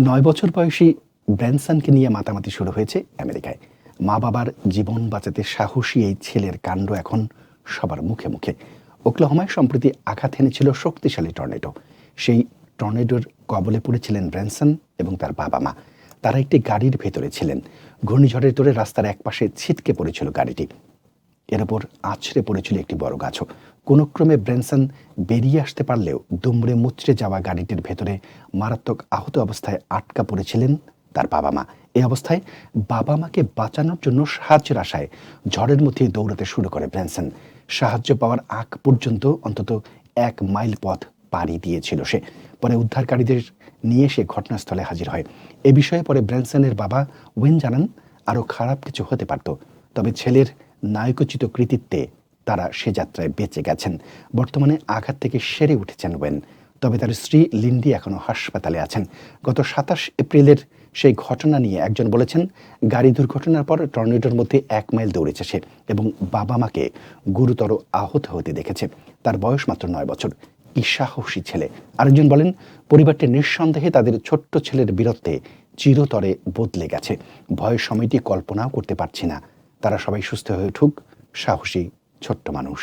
নয় বছর বয়সী ব্র্যানসনকে নিয়ে মাতামাতি শুরু হয়েছে আমেরিকায়। মা বাবার জীবন বাঁচাতে সাহসী এই ছেলের কাণ্ড এখন সবার মুখে মুখে। ওকলাহমায় সম্প্রতি আঘাত এনেছিল শক্তিশালী টর্নেডো। সেই টর্নেডোর কবলে পড়েছিলেন ব্র্যানসন এবং তার বাবা মা। তারা একটি গাড়ির ভেতরে ছিলেন। ঘূর্ণিঝড়ের তোরে রাস্তার একপাশে ছিটকে পড়েছিল গাড়িটি। এর ওপর আছড়ে পড়েছিল একটি বড় গাছও। কোনো ক্রমে বেরিয়ে আসতে পারলেও দুমড়ে মুচড়ে যাওয়া গাড়িটির ভেতরে মারাত্মক আহত অবস্থায় আটকা পড়েছিলেন তার বাবা মা। এই অবস্থায় বাবা মাকে বাঁচানোর জন্য সাহায্যের আশায় ঝড়ের মধ্যে দৌড়াতে শুরু করে ব্রেনসন। সাহায্য পাওয়ার আগ পর্যন্ত অন্তত এক মাইল পথ পাড়ি দিয়েছিল সে। পরে উদ্ধারকারীদের নিয়ে সে ঘটনাস্থলে হাজির হয়। এ বিষয়ে পরে ব্র্যানসনের বাবা ওয়েন জানান আরও খারাপ কিছু হতে পারত। তবে ছেলের নায়কোচিত কৃতিত্বে তারা সে যাত্রায় বেঁচে গেছেন। বর্তমানে আঘাত থেকে সেরে উঠেছেন ওয়েন। তবে তার স্ত্রী লিন্ডি এখনও হাসপাতালে আছেন। গত সাতাশ এপ্রিলের সেই ঘটনা নিয়ে একজন বলেছেন, গাড়ি দুর্ঘটনার পর টর্নেডোর মধ্যে এক মাইল দৌড়েছে সে এবং বাবা মাকে গুরুতর আহত হতে দেখেছে। তার বয়স মাত্র নয় বছর। কি সাহসী ছেলে। আরেকজন বলেন, পরিবারটি নিঃসন্দেহে তাদের ছোট্ট ছেলের বীরত্বে চিরতরে বদলে গেছে। ভয়ের সময়টি কল্পনাও করতে পারছি না। তারা সবাই সুস্থ হয়ে উঠুক সাহসী ছোট্ট মানুষ।